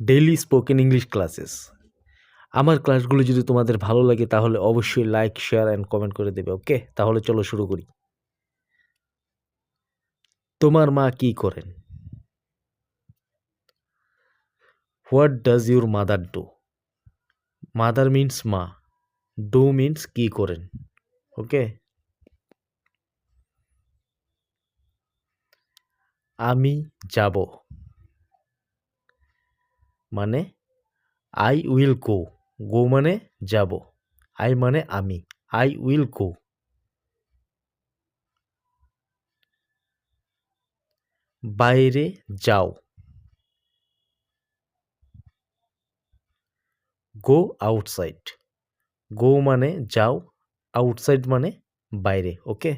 Daily spoken English classes আমার ক্লাসগুলো যদি তোমাদের ভালো লাগে, তাহলে অবশ্যই লাইক শেয়ার অ্যান্ড কমেন্ট করে দেবে ওকে তাহলে চলো শুরু করি। তোমার মা কি করেন? What does your mother do mother means মা। ডু মিন্স কি করেন? ওকে আমি যাব। মানে আই উইল গো গো মানে যাব আই মানে আমি আই উইল গো বাইরে যাও। গো আউটসাইড গো মানে যাও আউটসাইড মানে বাইরে ওকে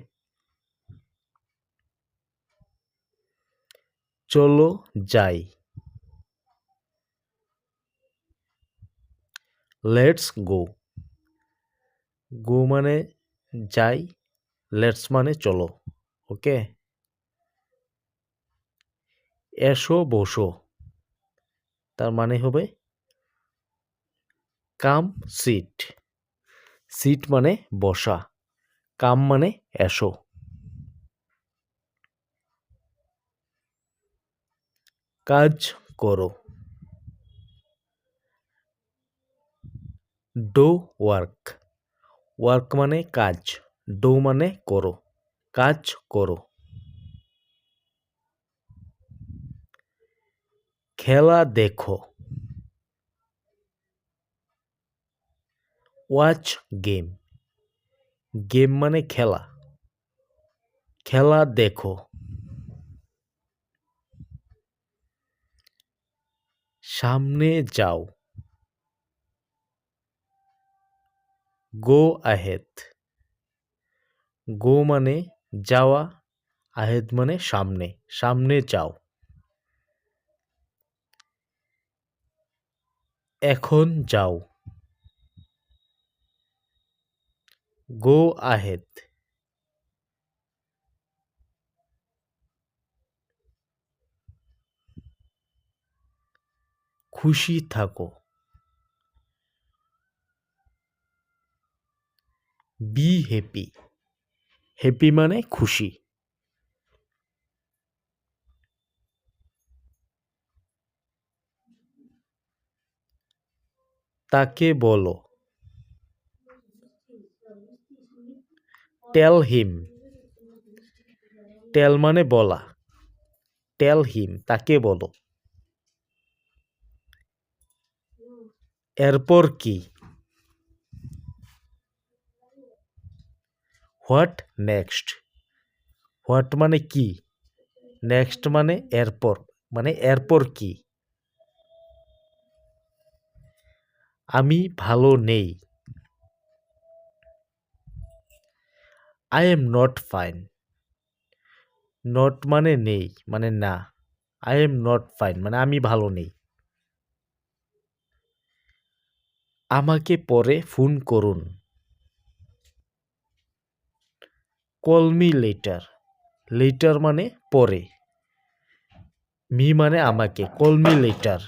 চলো যাই। লেটস গো গো মানে যাই লেটস মানে চলো ওকে এসো, বসো। তার মানে হবে কাম সিট সিট মানে বসা কাম মানে এসো। কাজ করো। Do work. ওয়ার্ক মানে কাজ, ডো মানে করো, কাজ করো। খেলা দেখো। Watch game. গেম মানে খেলা। খেলা দেখো। সামনে যাও। গো আহেদ গো মানে যাওয়া আহেদ মানে সামনে সামনে যাও এখন যাও। গো আহেদ খুশি থাকো। বি হ্যাপি হ্যাপি মানে খুশি। তাকে বলো। টেল হিম টেল মানে বলা। টেল হিম তাকে বলো। এরপর কি? What next? হোয়াট মানে কি? নেক্সট মানে এরপর মানে এরপর কি? আমি ভালো নেই। I am not fine not মানে নেই মানে না। আই এম নট ফাইন মানে আমি ভালো নেই। আমাকে পরে ফোন করুন। Call me letter. লেটার মানে পরে। মি মানে আমাকে, কল মি লেটার।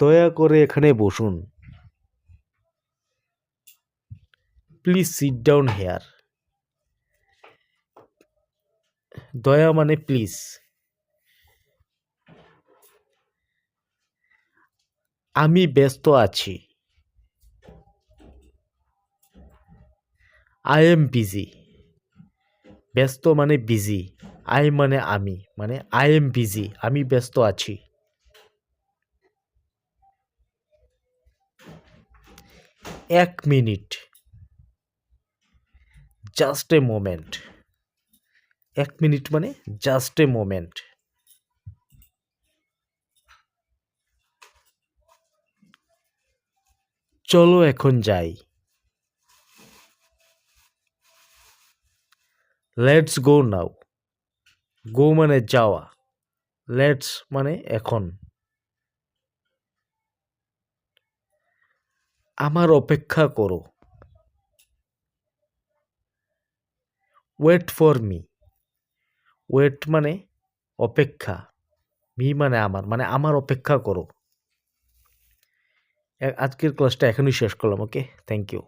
দয়া করে এখানে বসুন। Please sit down here. দয়া মানে প্লিজ। আমি ব্যস্ত আছি। আই এম বিজি ব্যস্ত মানে বিজি আই মানে আমি মানে আই এম বিজি আমি ব্যস্ত আছি। এক মিনিট। জাস্ট এ মোমেন্ট এক মিনিট মানে জাস্ট এ মোমেন্ট চলো এখন যাই। লেটস গো নাও গো মানে যাওয়া। লেটস মানে এখন। আমার অপেক্ষা করো। ওয়েট ফর মি ওয়েট মানে অপেক্ষা। মি মানে আমার। মানে আমার অপেক্ষা করো। আজকের ক্লাসটা এখনই শেষ করলাম ওকে থ্যাংক ইউ